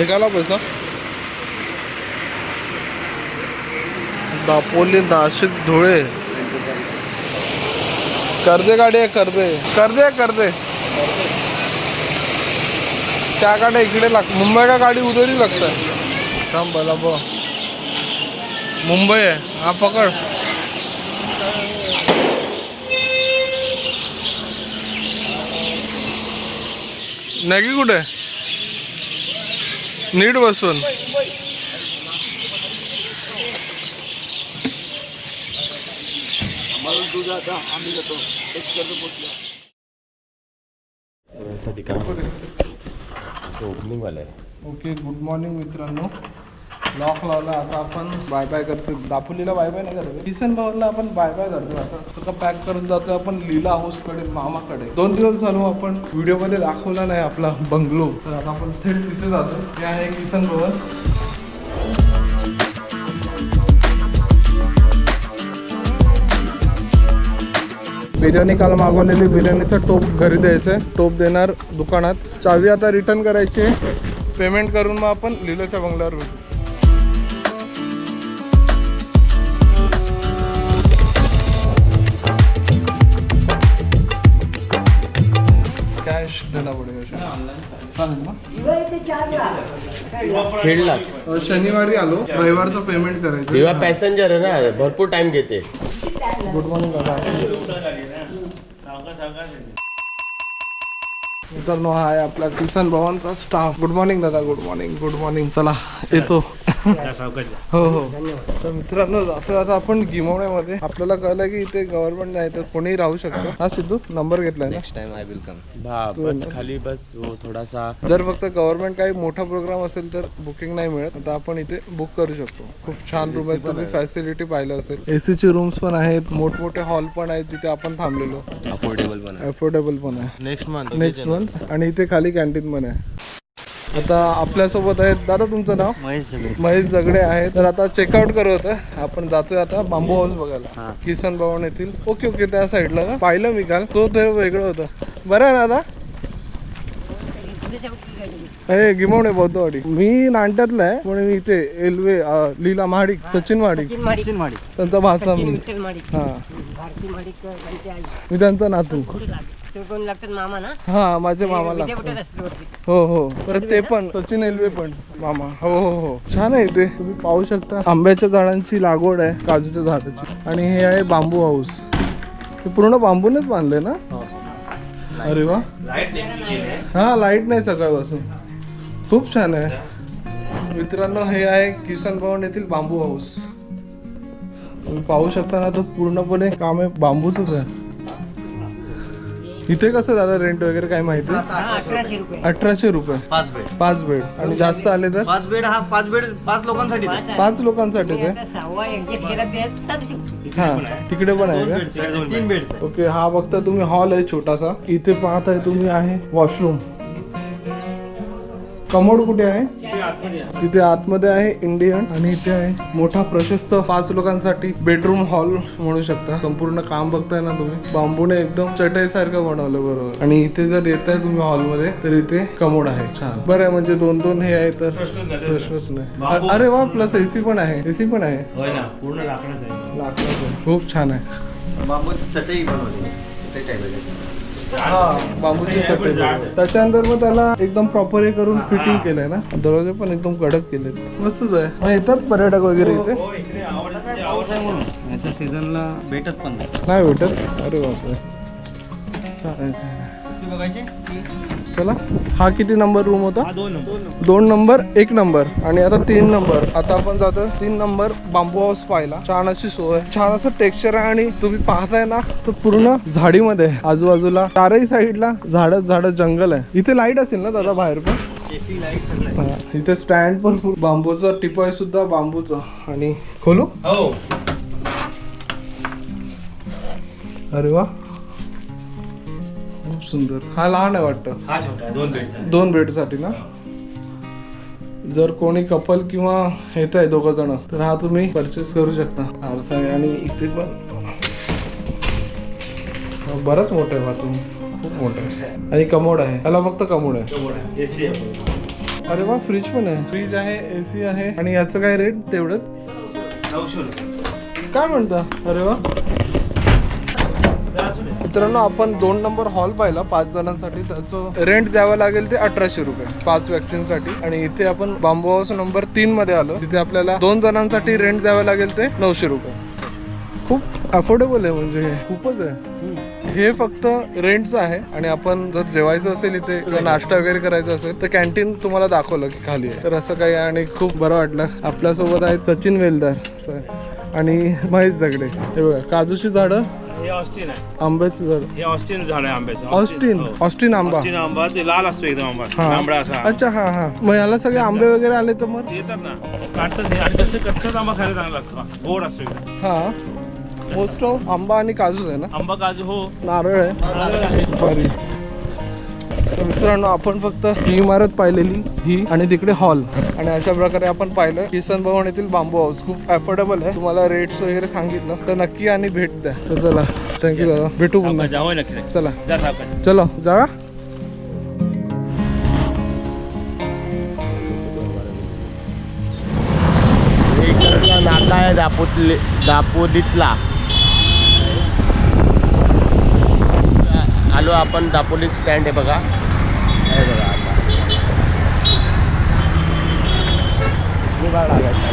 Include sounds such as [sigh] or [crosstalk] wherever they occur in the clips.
निघाला पैसा. दापोली नाशिक धुळे. कर्दे गाडी आहे कर्जे. करदे आहे, त्या गाड्या इकडे लाग मुंबई का गाडी उदरी ही थांब बोला बो मुंबई आहे. हा पकड. नॅगी कुठे? आहे? नीट बसून. साठी काय? ओपनिंग वाला आहे. ओके गुड मॉर्निंग मित्रांनो. लॉक लावला आता आपण बाय बाय करतो दापोलीला बाय बाय नाही करतो. किसन भवनला आपण बाय बाय करतो आता. सगळं पॅक करून जातो आपण लीला हाऊसकडे मामाकडे. दोन दिवस झालो आपण व्हिडिओमध्ये दाखवला नाही आपला बंगलो तर आता आपण थेट तिथे जातो हे आहे किसन भवन. बिर्याणी काल मागवलेली. बिर्याणीचा टोप घरी द्यायचं आहे टोप देणार दुकानात. चावी आता रिटर्न करायची आहे. पेमेंट करून मग आपण लिलोच्या बंगल्यावर भेटू. कॅश देना पडेल चालेल. ना? खेळला. अ, शनिवारी आलो. रविवारचं पेमेंट करायचं. तेव्हा पॅसेंजर आहे ना भरपूर टाइम घेते. गुड मॉर्निंग काका मित्रांनो हा आहे आपला किसन भवनचा स्टाफ गुड मॉर्निंग दादा. गुड मॉर्निंग गुड मॉर्निंग चला येतो. हो हो. तर मित्रांनो जातो आता आपण गिमवण्यामध्ये आपल्याला कळलं की इथे गव्हर्नमेंट नाही तर कोणीही राहू शकतो. हा सिद्धू नंबर घेतलाय ना? Next time I will come हा खाली बस वो थोडासा. जर फक्त गव्हर्नमेंट काही मोठा प्रोग्राम असेल तर बुकिंग नाही मिळत. आता आपण इथे बुक करू शकतो. खूप छान रूम आहेत तुम्ही फॅसिलिटी पाहिलं असेल. एसीची रूम्स पण आहेत. मोठमोठे हॉल पण आहेत जिथे आपण थांबलेलो. अफोर्डेबल पण अफोर्डेबल पण आहे. नेक्स्ट मंथ नेक्स्ट मंथ आणि इथे खाली कॅन्टीन पण आहे. आता आपल्यासोबत आहेत दादा तुमचं नाव? महेश महेश जगडे आहे तर आता चेकआउट करत होतं आपण जातोय आता बांबू हाऊस बघायला. किसन भवन येथील. ओके ओके त्या साईडला का? पाहिलं मी काल. तो ते वेगळं होतं. बरं आहे दादा? हे गिमवणे बौद्धवाडी. मी नांट्यातला आहे पण मी इथे एल्वे लीला महाडिक सचिन महाडिक. सचिन माडिक त्यांचा भाषा मी हा. मी त्यांचा नातू. ते कोण लागतात मामा ना? हा माझे मामा लागतात. असते वरती? हो हो. परत ते पण सचिन एल्वे पण. मामा. हो हो हो. छान आहे ते तुम्ही पाहू शकता. आंब्याच्या झाडांची लागवड आहे काजूच्या झाडाची. आणि हे आहे बांबू हाऊस. हे पूर्ण बांबूनच बांधलंय ना? अरे वा. हा लाइट नाही सकाळपासून. खूप छान आहे. मित्रांनो हे आहे किसन भवन येथील बांबू हाऊस. तुम्ही पाहू शकता ना तो पूर्णपणे काम आहे बांबूच आहे. इथे कसं दादा रेंट वगैरे काय माहिती हा अठराशे रुपये. अठराशे रुपये. पाच बेड पाच बेड आणि जास्त आले तर? पाच बेड हा पाच बेड पाच लोकांसाठी पाच लोकांसाठीच आहे? आता सहावा ऍडजस्ट केला ते चालू हा तिकडे पण आहे का? तीन बेड ओके हा बघता तुम्ही हॉल आहे छोटासा. इथे पाहत आहे तुम्ही आहे वॉशरूम कमोड कुठे आहे? तिथे आतमध्ये आहे इंडियन. आणि इथे आहे मोठा प्रशस्त पाच लोकांसाठी बेडरूम हॉल म्हणू शकता. संपूर्ण काम बघताय ना तुम्ही? बांबूने एकदम चटई सारखं बनवलं बरोबर. आणि इथे जर येत आहे तुम्ही हॉलमध्ये तर इथे कमोड आहे. छान. बरं आहे म्हणजे दोन दोन हे आहे तर प्रश्नच नाही अरे वा प्लस एसी पण आहे. एसी पण आहे? होय ना पूर्ण लाकडाच आहे. लाकडाचं आहे. खूप छान आहे. बांबूची चटई बनवली. चटई टाईप आहे. बांबूची चटई त्याच्यानंतर मग त्याला एकदम प्रॉपर हे करून फिटिंग केलंय ना. दरवाजे पण एकदम कडक केले मस्तच आहे. मग येतात पर्यटक वगैरे इथे? हो याच्या सीझनला भेटत पण नाही. भेटत? अरे बापरे. बघायची? चला हा किती नंबर रूम होता? दोन नंबर एक नंबर आणि आता तीन नंबर आता आपण जातो तीन नंबर बांबू हाऊस पाहिला छान अशी सोय. छान असं टेक्स्चर आहे आणि तुम्ही पाहताय ना तर पूर्ण झाडीमध्ये. आजूबाजूला चारही साईडला झाड झाड जंगल आहे. इथे लाइट असेल ना दादा बाहेर पण? इथे स्टँड पण बांबूचं टिपॉय सुद्धा बांबूचं. आणि खोलू? हो. अरे वा. खूप सुंदर. हा लहान आहे वाटतं. हा छोटा आहे दोन बेडचा दोन बेडसाठी ना? जर कोणी कपल किंवा येत आहे दोघ जण तर हा तुम्ही परचेस करू शकता. आरसा आहे आणि इथे पण. बराच मोठा आहे बाथरूम खूप मोठा आहे. आणि कमोड आहे. त्याला फक्त कमोड आहे. एसी आहे. अरे वा फ्रीज पण आहे. फ्रीज आहे एसी आहे. आणि याचं काय रेट तेवढंच नऊशे रुपये. काय म्हणता? अरे वा. मित्रांनो आपण दोन नंबर हॉल पाहिला पाच जणांसाठी. त्याचं रेंट द्यावं लागेल ते अठराशे रुपये पाच व्यक्तींसाठी. आणि इथे आपण बांबू हाऊस नंबर तीन मध्ये आलो. तिथे आपल्याला दोन जणांसाठी रेंट द्यावं लागेल ते नऊशे रुपये. खूप अफोर्डेबल आहे म्हणजे हे. खूपच आहे. हे फक्त रेंटचं आहे. आणि आपण जर जेवायचं असेल इथे नाश्ता वगैरे करायचा असेल तर कॅन्टीन तुम्हाला दाखवलं की खाली आहे. तर असं काही आणि खूप बरं वाटलं. आपल्यासोबत आहे सचिन वेलदार सर आणि महेश दगडे. हे बघा काजूची झाडं हे ऑस्टिन आहे. आंब्याची झाड. हे ऑस्टिन झाड आहे आंब्याचं. ऑस्टिन हो. ऑस्टिन आंबा. ऑस्टिन आंबा. ते लाल असतो एकदम आंबा. हा. असा. अच्छा हा हा. मग याला सगळे आंबे वगैरे आले तर मग? येतात ना. काढतात हे आणि तसे कच्चाच आंबा खायला चांगला लागतो. गोड असतो एकदम. हा. मोस्ट ऑफ आंबा आणि काजूच आहे ना? आंबा काजू हो. नारळ आहे. मित्रांनो आपण फक्त ही इमारत पाहिलेली ही आणि तिकडे हॉल. आणि अशा प्रकारे आपण पाहिलं किसन भवन येथील बांबू हाऊस. खूप अफोर्डेबल आहे. तुम्हाला रेट्स वगैरे सांगितलं तर नक्की आणि भेट द्या. तर चला थँक्यू दादा. भेटू नक्की. चला. चलो जा. नाका आहे दापोतले दापोलीतला. आलो आपण दापोली स्टँड आहे बघा. हे बघा आता. लागायचं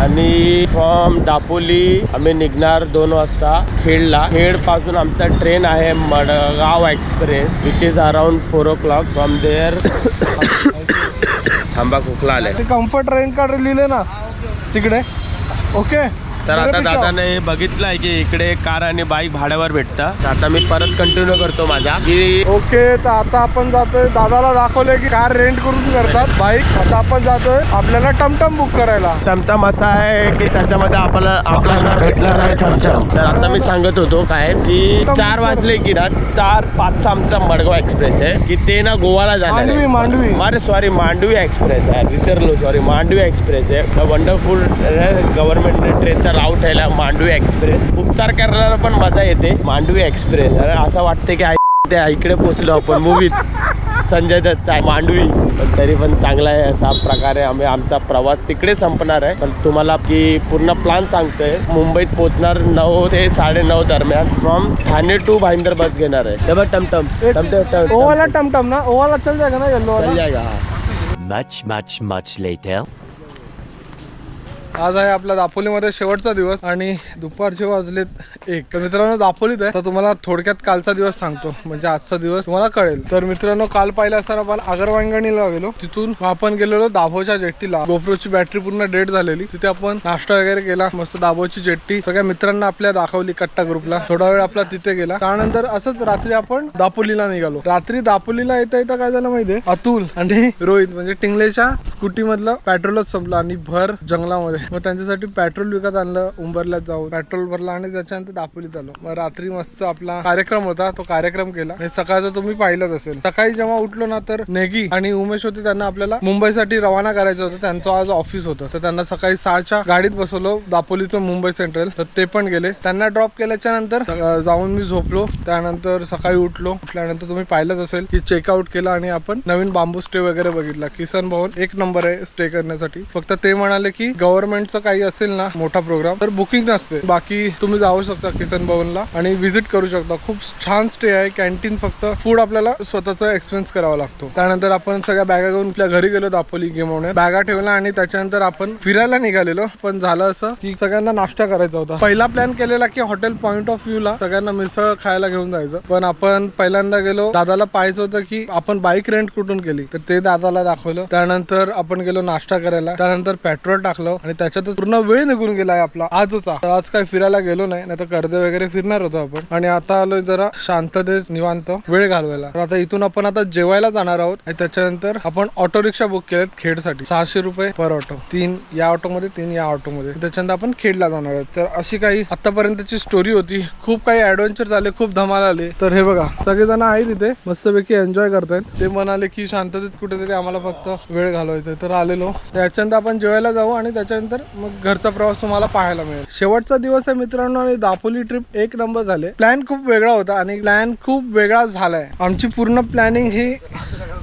आणि फ्रॉम दापोली आम्ही निघणार दोन वाजता खेडला. खेडपासून आमचा ट्रेन आहे Madgaon express which is around four o'clock from there थांबा खोकला आले ते कम्फर्ट ट्रेन कार्ड लिहिले ना तिकडे. ओके तर आता दादाने बघितलंय की इकडे कार आणि बाईक भाड्यावर भेटतं. आता मी परत कंटिन्यू करतो माझा. की ओके तर आता आपण जातोय दादाला दाखवलंय की कार रेंट करून करतात बाईक. आता आपण जातोय आपल्याला टमटम बुक करायला. चमचम असा आहे की त्याच्यामध्ये आपल्याला आपल्याला भेटणार आहे चमचम तर आता मी सांगत होतो काय की चार वाजले की ना चार पाचचा आमचा मडगाव एक्सप्रेस आहे की ते ना गोवाला जाणार आहे. मांडवी अरे सॉरी मांडवी एक्सप्रेस आहे. विसरलो सॉरी मांडवी एक्सप्रेस आहे. वंडरफुल गव्हर्नमेंट ट्रेनचा राऊट आहे मांडवी एक्सप्रेस. उपचार करायला पण मजा येते. मांडवी एक्सप्रेस. अरे असं वाटते की त्या इकडे पोचलो आपण मूवीत संजय दत्त आहे मांडवी. पण तरी पण चांगला आहे असा प्रकारे आम्ही आमचा प्रवास तिकडे संपणार आहे. पण तुम्हाला की पूर्ण प्लॅन सांगतोय. मुंबईत पोहोचणार नऊ ते साडे नऊ दरम्यान from Thane to Bhayandar bus घेणार आहे. ते बघ टमटम टमटम टम- ओवाला टमटम ना? ओवाला चल जाएगा ना येल्लो चल जाएगा Much, much, much later. आज आहे आपला दापोलीमध्ये शेवटचा दिवस आणि दुपारचे वाजलेत एक. तर मित्रांनो दापोलीत आहे. तर तुम्हाला थोडक्यात कालचा दिवस सांगतो. म्हणजे आजचा दिवस तुम्हाला कळेल. तर मित्रांनो काल पाहिलं असताना आपण आगरवांगणीला गेलो. तिथून आपण गेलेलो दाभोच्या जेट्टीला. गोप्रोची बॅटरी पूर्ण डेट झालेली. तिथे आपण नाश्ता वगैरे केला. मस्त दाभोची जेट्टी. सगळ्या मित्रांना आपल्या दाखवली कट्टा ग्रुपला थोडा वेळ आपला तिथे गेला. त्यानंतर असंच रात्री आपण दापोलीला निघालो. रात्री दापोलीला येता येता काय झालं माहितीये? अतुल आणि रोहित म्हणजे टिंगलेच्या स्कूटी मधलं पेट्रोलच संपलं आणि भर जंगलामध्ये. मग त्यांच्यासाठी पेट्रोल विकत आणलं उंबरला जाऊन. पेट्रोल भरलं आणि त्याच्यानंतर दापोलीत आलो मग रात्री मस्त आपला कार्यक्रम होता तो कार्यक्रम केला. आणि सकाळचा तुम्ही पाहिलंच असेल. सकाळी जेव्हा उठलो ना तर नेगी आणि उमेश होते त्यांना आपल्याला मुंबईसाठी रवाना करायचं होतं. त्यांचं आज ऑफिस होतं. तर त्यांना सकाळी सहाच्या गाडीत बसवलं दापोलीचं मुंबई सेंट्रल तर ते पण गेले. त्यांना ड्रॉप केल्याच्यानंतर जाऊन मी झोपलो. त्यानंतर सकाळी उठलो. उठल्यानंतर तुम्ही पाहिलंच असेल की चेकआउट केलं आणि आपण नवीन बांबू स्टे वगैरे बघितला. किसन भवन एक नंबर आहे स्टे करण्यासाठी. फक्त ते म्हणाले की गव्हर्नमेंटचं काही असेल ना मोठा प्रोग्राम तर बुकिंग नसते बाकी तुम्ही जाऊ शकता किसन भवनला आणि व्हिजिट करू शकता. खूप छान स्टे आहे. कॅन्टीन फक्त फूड आपल्याला स्वतःचा एक्सपेन्स करावा लागतो. त्यानंतर आपण सगळ्या बॅगा घेऊन आपल्या घरी गेलो दापोली गेमवणे बॅगा ठेवला आणि त्याच्यानंतर आपण फिरायला निघालेलो. पण झालं असं की सगळ्यांना नाश्ता करायचा होता. पहिला प्लॅन केलेला की हॉटेल पॉईंट ऑफ व्ह्यू ला सगळ्यांना मिसळ खायला घेऊन जायचं. पण आपण पहिल्यांदा गेलो दादाला पाहायचं होतं की आपण बाईक रेंट कुठून केली? तर ते दादाला दाखवलं. त्यानंतर आपण गेलो नाश्ता करायला. त्यानंतर पेट्रोल टाकलं आणि त्याच्यातच पूर्ण वेळ निघून गेलाय आपला. आजचा आज काय फिरायला गेलो नाही नाही तर कर्ज वगैरे फिरणार होतो आपण. आणि आता आलोय जरा शांततेत निवांत वेळ घालवायला. तर आता इथून आपण आता जेवायला जाणार आहोत आणि त्याच्यानंतर आपण ऑटो रिक्षा बुक केलेत खेडसाठी. सहाशे रुपये पर ऑटो. तीन या ऑटो मध्ये तीन या ऑटो मध्ये त्याच्यानंतर आपण खेडला जाणार आहोत. तर अशी काही आतापर्यंतची स्टोरी होती. खूप काही ऍडव्हेंचर झाले खूप धमाल आले. तर हे बघा सगळेजण आहेत इथे. मस्तपैकी एन्जॉय करतायत. ते म्हणाले की शांततेत कुठेतरी आम्हाला फक्त वेळ घालवायचा आहे. तर आलेलो. त्याच्यानंतर आपण जेवायला जाऊ आणि त्याच्यानंतर त्यानंतर मग घरचा प्रवास तुम्हाला पाहायला मिळेल. शेवटचा दिवस आहे मित्रांनो आणि दापोली ट्रिप एक नंबर झाले. प्लॅन खूप वेगळा होता आणि प्लॅन खूप वेगळा झालाय. आमची पूर्ण प्लॅनिंग ही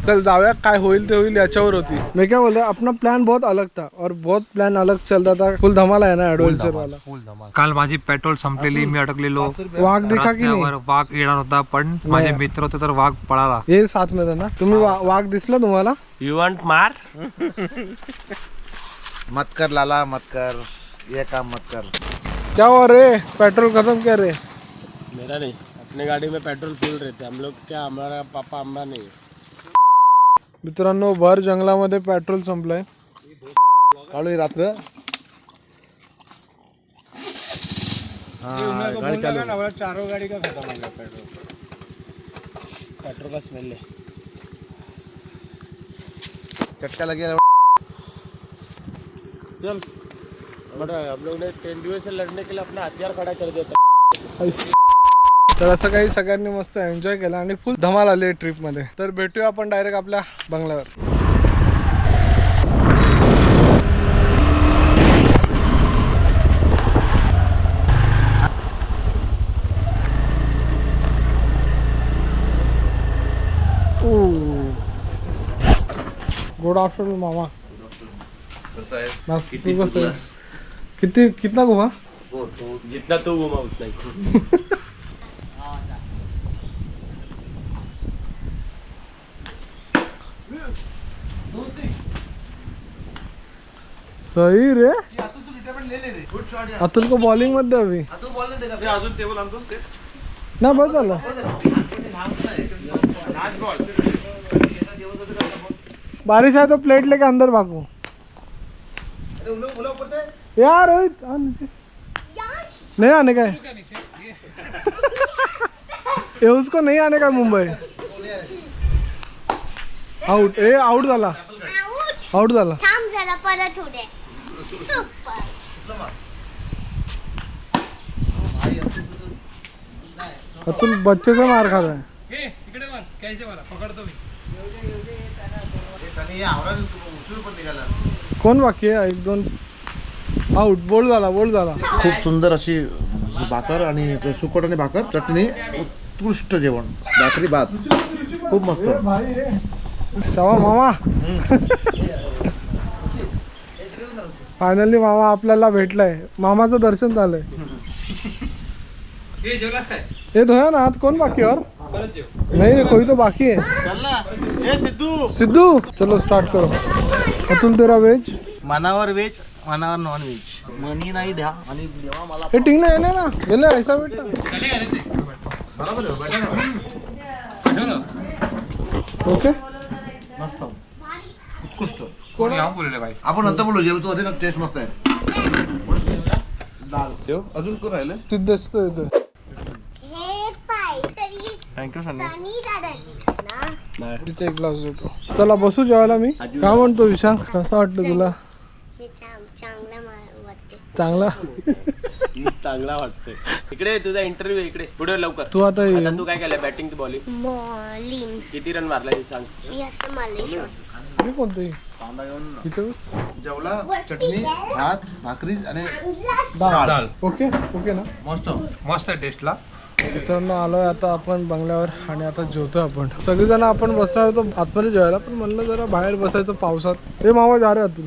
चल जाऊया काय होईल ते होईल याच्यावर होती. मी काय बोलतो अपना प्लॅन बहुत अलग था और बहुत प्लॅन अलग चल रहा था. फुल धमाल आहे ना ऍडव्हेंचर वाला. काल माझी पेट्रोल संपलेली मी अडकलेलो. वाघ दिखा की नाही? वाघ येणार होता पण माझे मित्र होते तर वाघ पळाला. हे साथ में था ना तुम्ही वाघ दिसला तुम्हाला? यू वॉन्ट मार? मत कर लाला मत कर ये काम मत कर क्या हुआ रे? पेट्रोल खत्म क्या रे? मेरा नहीं अपने गाड़ी में पेट्रोल फुल रहते हम लोग क्या हमारा पापा अम्मा नहीं। है मित्रांनो भर जंगलामध्ये पेट्रोल संपलंय. काढू ही रात्र. हाँ गाड़ी चालू. चारों गाड़ी का खत्म हो गया पेट्रोल. पेट्रोल का स्मेल है चटका लगे चल. हम लोग ने तेंदुए से लड़ने के लिए अपना हथियार खड़ा कर दिया था तर असं काही सगळ्यांनी मस्त एन्जॉय केला आणि फुल धमाल आली ट्रिपमध्ये. तर भेटूया आपण डायरेक्ट आपल्या बंगल्यावर. गुड आफ्टरनून मामा. मस्त तू कसं आहेस? किती कितना घुमा? जितना तू घुमा उतना ही। सही रे। अतुल को बॉलिंगमध्ये हवी ना बस झालं बारिश है तो प्लेट लेके अंदर भागो। यार रोहित नहीं आने का है। [laughs] ये उसको नहीं आने का मुंबई। आउट ए आउट झाला आउट झाला थांब जरा परत होऊ दे सुपर अतुल बच्चे से मार खा रहा है। कोण बाकी आहे? एक दोन. आउट बोल्ड झाला बोल्ड झाला. खूप सुंदर अशी भाकर आणि ते सुकट आणि भाकर चटणी उत्कृष्ट जेवण. भाकरी भात. खूप मस्त. शावा मामा. फायनली मामा आपल्याला भेटलाय. मामाचं दर्शन झालंय. ये धोया ना हाथ कौन बाकी और नहीं कोई तो बाकी है। सिद्धू। सिद्धू चलो स्टार्ट करो। अतुल तेरा वेज मनावर व्हेज मनावर नॉन व्हेज मनी नाही द्या आणि देवा मला हे टिंगले येणे ना? गेले ऐसा भेटला ओके. मस्त. उत्कृष्ट. कोणी बोलले बाई. आपण नंतर बोलू जेवतो आधी टेस्ट मस्त आहे. अजून कोण राहिले सिद्धेश थँक्यू ना तिथे एक ग्लास देतो. चला बसू जेवायला मी. काय म्हणतो विशांक कसं वाटतं तुला? चांगला चांगला? चांगला वाटतोय. इकडे तुझा इंटरव्ह्यू इकडे. पुढे लवकर. तू आता तू काय केलं बॅटिंग बॉलिंग बॉलिंग किती रन मारला हे सांग. मी असं? इथे. जेवला चटणी भात भाकरी आणि डाळ ओके ओके ना. मस्त मस्त आहे टेस्टला मित्रांनो आलोय आता आपण बंगल्यावर आणि आता जेवतो आपण. सगळेजण आपण बसणार होतो आतमध्ये जेवायला पण म्हणलं जरा बाहेर बसायचं पावसात. हे मामा जा रे अतुल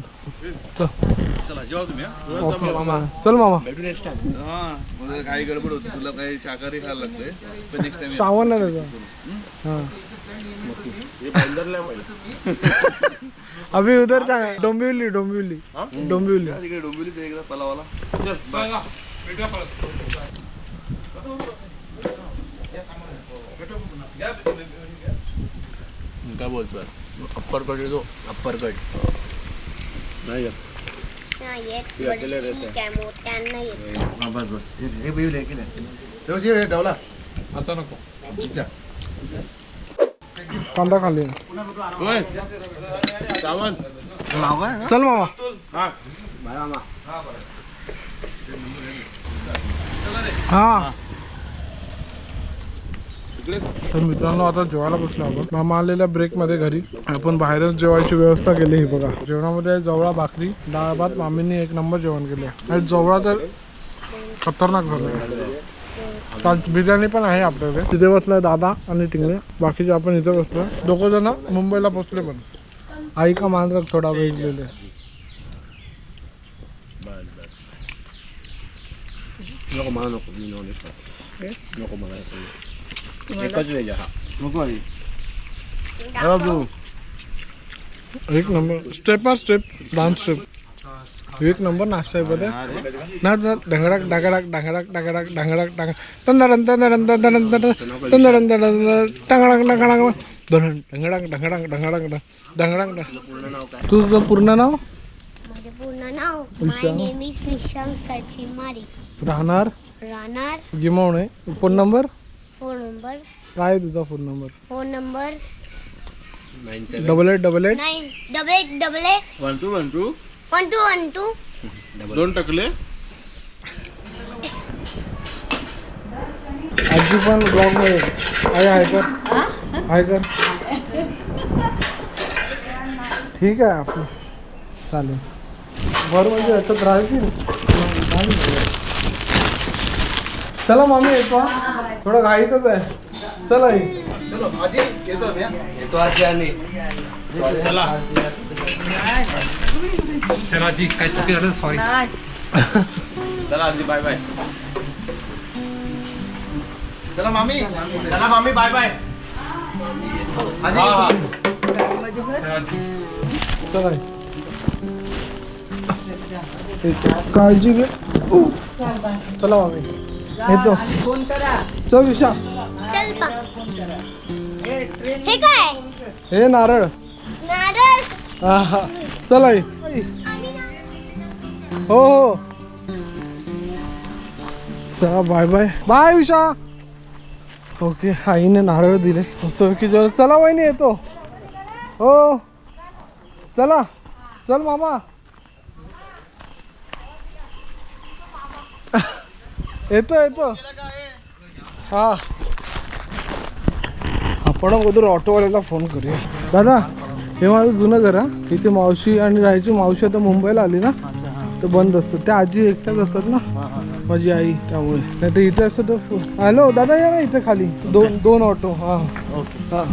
मामा. चल मामा. काही गडबड होती तुला काही शाकाहारी खायला लागतंय? पण नेक्स्ट टाइम श्रावण आहे त्याचा हा. अभी उधर जा. डोंबिवली डोंबिवली. डोंबिवली. डोंबिवली ते एकदा पलावाला. काय बोलतोय अप्पर कट येतो अप्पर कट नाही नाही येत बरं, ठीक आहे मोठ्यांना येत हा, बस बस। हे हे बिल आहे की नाही तेव्हा जे हे ठेवला आता नको ठीक आहे कांदा खाली सावंत चल मामा। हा। तर मित्रांनो आता जेवायला बसलो आपण. मामा आलेल्या ब्रेकमध्ये घरी. आपण बाहेरच जेवायची व्यवस्था केली ही बघा. जेवणामध्ये जवळा भाकरी डाळ भात मामींनी एक नंबर जेवण केले. आणि जवळा तर खतरनाक झालं. बिर्याणी पण आहे आपल्याकडे. तिथे बसलाय दादा आणि टिंगळे. बाकीचे आपण इथे बसलो दोघं जण मुंबईला पोचले पण. आई का मान रख थोडा वेळ गेले एक number. Step by step dance step एक नंबर नाश्ता आहे बघा नाच नाच. ढंगडाक डागडाक डांगडाक डागडाक डांगडाक डांग तंदडन तंदडन तंदडन तंदडन तंदडन तंदडन टांगडाक डांगडाक धरण ढंगडाक ढंगडाक ढंगडाक ढंगडाक तुझं पूर्ण नाव? माझे पूर्ण नाव. My name is Vishank Sachin Mari राहणार? राहणार. जिमवणे फोन नंबर? Phone number? काय आहे तुझा phone number? Phone number? Double eight double eight? Nine double eight double eight? One two one two? One two one two? दोन टकले. आजी पण ब्लॉगमध्ये. आहे आहे कर. आहे कर. ठीक आहे आपलं. चालेल. बरं म्हणजे याच्यात राहायची. चला मामी येतो हा. थोडं घाईतच आहे चला आजी येतो आम्ही हा. चला जी काय चुकी झालं सॉरी चला आजी बाय बाय चला मामी चला मामी बाय बाय आजी येतो. चला. येतो. काळजी घे. चला मामी येतो. चल विशा. चल पा. हे काय? हे नारळ. नारळ? हा हा चल आई. हो हो. चला bye bye. Bye Visha. Okay आईने नारळ दिले. मस्त की जवळ चला वहिनी येतो. हो. चला. चल मामा. येतो येतो. हा. आपण अगोदर ऑटोवाल्याला फोन करूया. दादा हे माझं जुनं घर हा. इथे मावशी आणि राहायची मावशी आता मुंबईला आली ना तर बंद असतं. त्या आजी एकट्याच असतात ना माझी आई त्यामुळे. नाही तर इथे असतं तर हॅलो दादा या ना इथे खाली. दोन दोन ऑटो हा. ओके हा.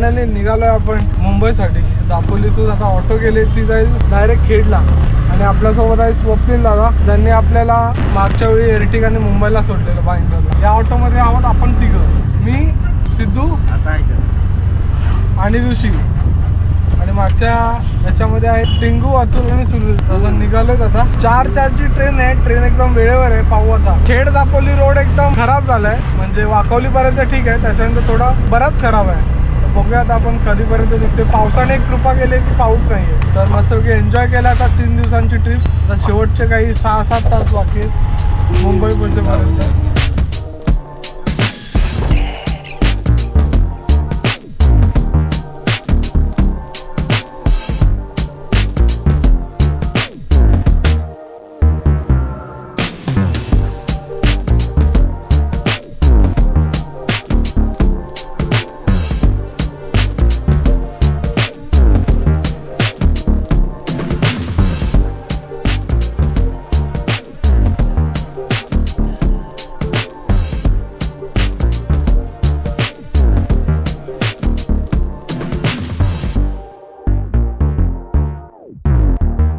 फायनली निघालोय आपण मुंबईसाठी. दापोलीतून आता ऑटो गेले ती जाईल डायरेक्ट खेडला. आणि आपल्यासोबत आहे स्वप्नील दादा. ज्यांनी आपल्याला मागच्या वेळी एर्टिगाने मुंबईला सोडलेलं भाईंदरला या ऑटोमध्ये आहोत आपण तिघं. मी सिद्धू आणि ऋषी. आणि मागच्या याच्यामध्ये आहे टिंगू अतुल आणि सुनील. तसं निघालोय आता. चार चारची ट्रेन आहे. ट्रेन एकदम वेळेवर आहे. पाहू आता. खेड दापोली रोड एकदम खराब झालाय. म्हणजे वाकवली पर्यंत ठीक आहे. त्याच्यानंतर थोडा बराच खराब आहे. बघूया आता आपण कधीपर्यंत निघते पावसाने कृपा केली की पाऊस नाहीये. तर मस्त एन्जॉय केला आता तीन दिवसांची ट्रिप तर शेवटचे काही सहा सात तास बाकी मुंबई पोहोचेपर्यंत